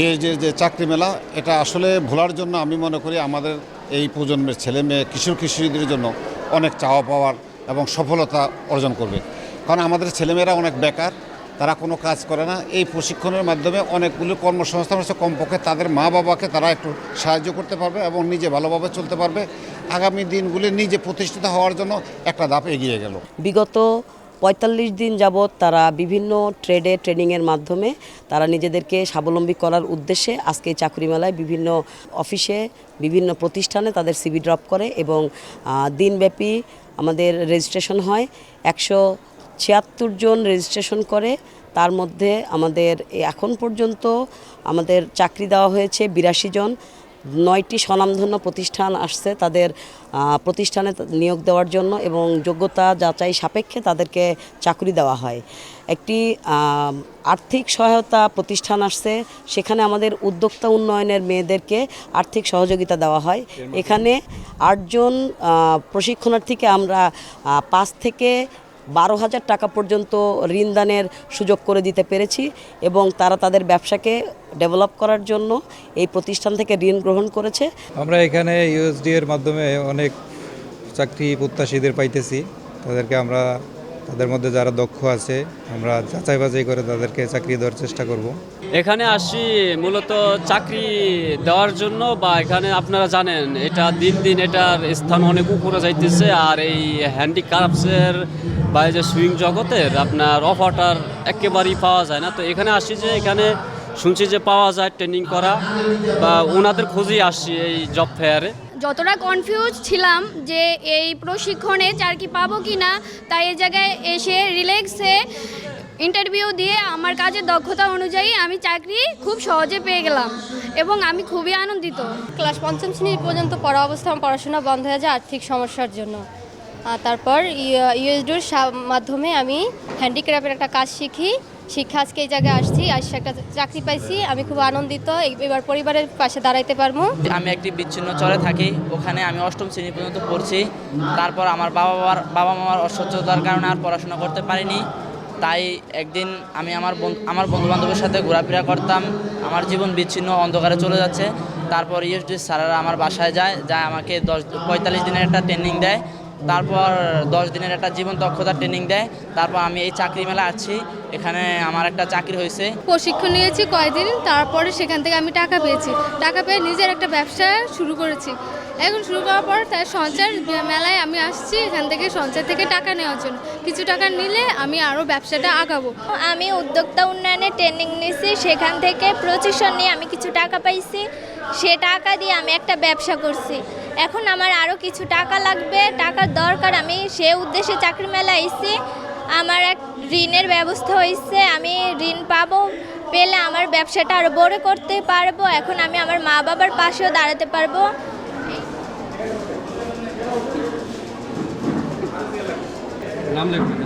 এই যে যে চাকরি মেলা, এটা আসলে ভোলার জন্য আমি মনে করি আমাদের এই প্রজন্মের ছেলে মেয়ে কিশোর কিশোরীদের জন্য অনেক চাওয়া পাওয়ার এবং সফলতা অর্জন করবে। কারণ আমাদের ছেলেমেয়েরা অনেক বেকার, তারা কোনো কাজ করে না। এই প্রশিক্ষণের মাধ্যমে অনেকগুলো কর্মসংস্থান হচ্ছে কমপক্ষে তাদের মা বাবাকে তারা একটু সাহায্য করতে পারবে এবং নিজে ভালোভাবে চলতে পারবে। আগামী দিনগুলি নিজে প্রতিষ্ঠিত হওয়ার জন্য একটা ধাপ এগিয়ে গেল। বিগত পঁয়তাল্লিশ দিন যাবৎ তারা বিভিন্ন ট্রেডে ট্রেনিংয়ের মাধ্যমে তারা নিজেদেরকে স্বাবলম্বী করার উদ্দেশ্যে আজকে চাকরি মেলায় বিভিন্ন অফিসে, বিভিন্ন প্রতিষ্ঠানে তাদের সিবি ড্রপ করে এবং দিনব্যাপী আমাদের রেজিস্ট্রেশন হয়। একশো ছিয়াত্তর জন রেজিস্ট্রেশন করে। তার মধ্যে আমাদের এখন পর্যন্ত আমাদের চাকরি দেওয়া হয়েছে বিরাশি জন। নয়টি স্বনামধন্য প্রতিষ্ঠান আসছে তাদের প্রতিষ্ঠানে নিয়োগ দেওয়ার জন্য এবং যোগ্যতা যাচাই সাপেক্ষে তাদেরকে চাকরি দেওয়া হয়। একটি আর্থিক সহায়তা প্রতিষ্ঠান আসছে সেখানে আমাদের উদ্যোক্তা উন্নয়নের মেয়েদেরকে আর্থিক সহযোগিতা দেওয়া হয়। এখানে আটজন প্রশিক্ষণার্থীকে আমরা পাঁচ থেকে বারো হাজার টাকা পর্যন্ত ঋণদানের সুযোগ করে দিতে পেরেছি এবং তারা তাদের ব্যবসাকে ডেভেলপ করার জন্য এই প্রতিষ্ঠান থেকে ঋণ গ্রহণ করেছে। আমরা এখানে ইউএসডি এর মাধ্যমে অনেক চাকরি প্রত্যাশীদের পাইতেছি। তাদেরকে আমরা তাদের মধ্যে যারা দক্ষ আছে, আমরা যাচাই বাছাই করে তাদেরকে চাকরি দেওয়ার চেষ্টা করব। এখানে আসি মূলত চাকরি দেওয়ার জন্য বা এখানে আপনারা জানেন, এটা দিন দিন এটার স্থান অনেক উপরে যাইতেছে আর এই হ্যান্ডিক্রাফটসের বা যে সুইং জগতের আপনার অফারটার একেবারেই পাওয়া যায় না। তো এখানে আসি যে, এখানে শুনছি যে পাওয়া যায় ট্রেনিং করা বা ওনাদের খোঁজেই আসছি এই জব ফেয়ারে। যতটা কনফিউজ ছিলাম যে এই প্রশিক্ষণে চাকরি পাবো কি না তাই এই জায়গায় এসে রিল্যাক্সে ইন্টারভিউ দিয়ে আমার কাজের দক্ষতা অনুযায়ী আমি চাকরি খুব সহজে পেয়ে গেলাম এবং আমি খুবই আনন্দিত। ক্লাস পঞ্চম শ্রেণি পর্যন্ত পড়া অবস্থা আমার পড়াশোনা বন্ধ হয়ে যায় আর্থিক সমস্যার জন্য। তারপর ইউএসডির মাধ্যমে আমি হ্যান্ডিক্রাফ্টের একটা কাজ শিখি। শিক্ষা আজকে এই জায়গায় আসছি আসছি একটা চাকরি পাইছি, আমি খুব আনন্দিত এবার পরিবারের পাশে দাঁড়াইতে পারব। আমি একটি বিচ্ছিন্ন চরে থাকি, ওখানে আমি অষ্টম শ্রেণি পর্যন্ত পড়ছি। তারপর আমার বাবা মার বাবা মামার অসচ্ছতার কারণে আর পড়াশোনা করতে পারিনি। তাই একদিন আমি আমার আমার বন্ধু বান্ধবের সাথে ঘোরাফেরা করতাম। আমার জীবন বিচ্ছিন্ন অন্ধকারে চলে যাচ্ছে। তারপর ইএসডি স্যারেরা আমার বাসায় যায় যায় আমাকে দশ পঁয়তাল্লিশ দিনের একটা ট্রেনিং দেয়। তারপর দশ দিনের একটা জীবন দক্ষতা ট্রেনিং দেয়। তারপর আমি এই চাকরি মেলা আছি। এখানে আমার একটা চাকরি হয়েছে। প্রশিক্ষণ নিয়েছি কয়েকদিন তারপরে সেখান থেকে আমি টাকা পেয়েছি। টাকা পেয়ে নিজের একটা ব্যবসা শুরু করেছি। এখন শুরু করার পর তার সঞ্চয় মেলায় আমি আসছি এখান থেকে সঞ্চয় থেকে টাকা নেওয়ার জন্য। কিছু টাকা নিলে আমি আরও ব্যবসাটা আগাবো। আমি উদ্যোক্তা উন্নয়নে ট্রেনিং নিয়েছি সেখান থেকে প্রশিক্ষণ নিয়ে আমি কিছু টাকা পাইছি। সে টাকা দিয়ে আমি একটা ব্যবসা করছি। এখন আমার আরও কিছু টাকা লাগবে, টাকার দরকার। আমি সে উদ্দেশ্যে চাকরি মেলা আইছি। আমার এক ঋণের ব্যবস্থা হয়েছে আমি ঋণ পাবো পেলে আমার ব্যবসাটা আরও বড় করতে পারব। এখন আমি আমার মা বাবার পাশেও দাঁড়াতে পারব। নাম লিখবেন